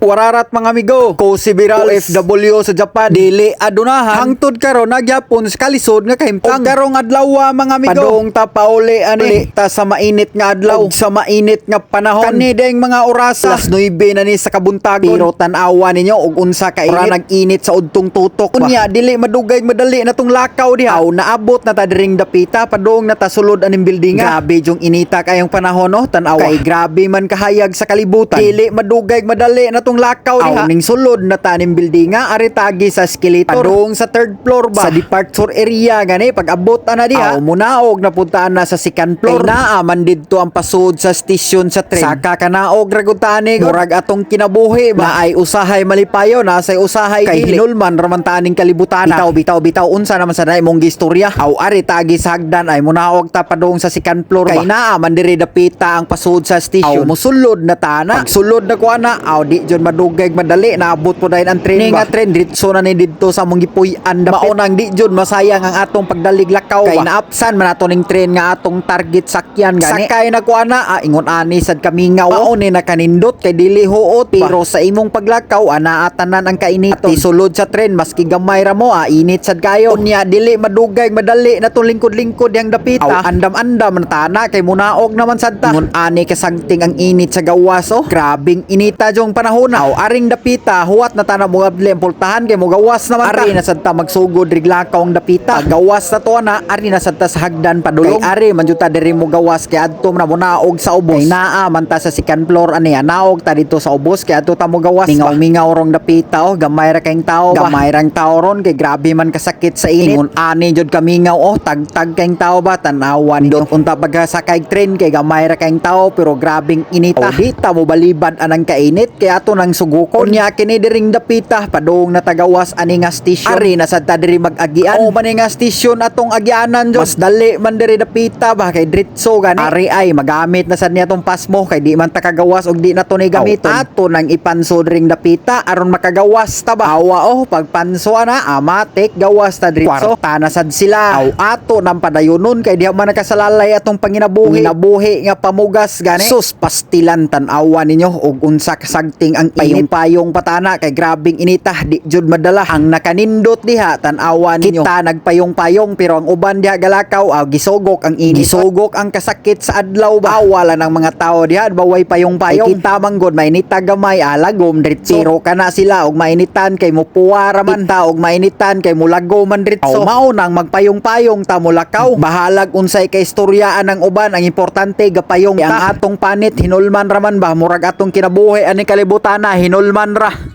Wararat mga amigo, ko si Viral OFW sa Japan, dili adunahan. Hangtod karon nagyapon sa kalisod nga kahimtang. Og karong adlaw ah, mga amigo, padung ta pauli ani ta sa mainit nga adlaw, sa mainit nga panahon. Kani deng mga orasa, alas 9 na ni sa kabuntagon. Pero tan-awa ninyo og unsa ka init. nag-init sa udtong tutok. Unya dili madugay madali na tong lakaw diha. Aw naabot na ta diring dapita padung na ta sulod aning building. Grabe jong inita kayong panahon no, tan-awa. Kay grabe man kahayag sa kalibutan. Dili madugay madali na tong lakaw diha. ning sulod na tanim buildinga ari tagi sa skeletor. Padung sa third floor ba sa departure area gani pag abot na diha. Aw munaog na puntaan na sa second floor. Naa man didto ang pasud sa station sa tren. Saka kanaog ragutani murag atong kinabuhi ba ay usahay malipayo na say usahay kay hinulman raman taning kalibutan. Bitaw bitaw bitaw unsa naman sa imong gistorya. Aw ari tagi sa hagdan ay munaog ta padung sa second floor ba. Kay naa man diri dapita ang pasud sa station. Aw musulod na tana. Pag sulod na kuana aw di madugay madali naabot po dahil ang train ba. nga train ditso na ni didto sa mong gipuy-an dapit. Maunang di jud masayang ang atong pagdalig lakaw. Kay naapsan man ato ning train nga atong target sakyan gani. Sakay na kuana ah, ingon ani sad kami nga mao ni nakanindot kay dili huot. Pero sa imong paglakaw ana atanan ang kainit. At sulod sa train maski gamay ra mo ah, init sad kayo. Unya dili madugay madali na to lingkod-lingkod yang dapita. Andam-andam na tana kay munaog naman sad ta. Ingon ani kasagting ang init sa gawas oh. Grabing inita jong panahon na. Aw aring dapita huwat na tana mo abli ang pultahan kay mo gawas naman ta. Ari na sad ta magsugod riglakaw ang dapita. Pag gawas na to na ari na sad ta sa hagdan padulong. Kay ari man jud ta diri mo gawas kay adto na mo naog sa ubos. Kay naa man ta sa second floor ani naog ta dito sa ubos kay adto ta mo gawas. Mingaw mingaw rong dapita oh gamay ra kayong tao ba. Gamay rang tao ron kay grabe man kasakit sa init. Ingon ani jud kamingaw oh tagtag kayong tao ba tanawan dot unta pagkasakay train kay gamay ra kayong tao pero grabing inita. Oh, di ta mo balibad anang kainit kay ato nang sugukon. Nya kini diring dapita padung natagawas ani nga station. Ari na sad ta diri mag-agian. O man nga station atong agianan jud. Mas dali man diri dapita ba kay dritso gani. Ari ay magamit na sad niya tong pasmo kay di man ta kagawas og di na to ni gamiton. Ato nang ipanso diring dapita aron makagawas ta ba. Awa oh pagpanso ana amatik gawas ta dritso. Kwarta na sad sila. Aw ato nang padayonon kay di man nakasalalay atong panginabuhi. Nabuhi nga pamugas gani. Sus pastilan tan-awa ninyo og unsa kasagting ang payong-payong patana kay grabing inita di jud madala ang nakanindot diha tan-awa ninyo. Kita nagpayong-payong pero ang uban diha galakaw aw gisugok ang init. Gisugok ang kasakit sa adlaw ba. Wala ng mga tao diha baway payong-payong. Kita manggod mainita gamay alagom dritso. Pero kana sila og mainitan kay mupuwara man ta og mainitan kay mulago man dritso. mao nang magpayong-payong ta mulakaw. Bahalag unsay kay istoryaan ng uban ang importante gapayong ta. Ang atong panit hinulman raman ba murag atong kinabuhi ani kalibutan na hinulman ra.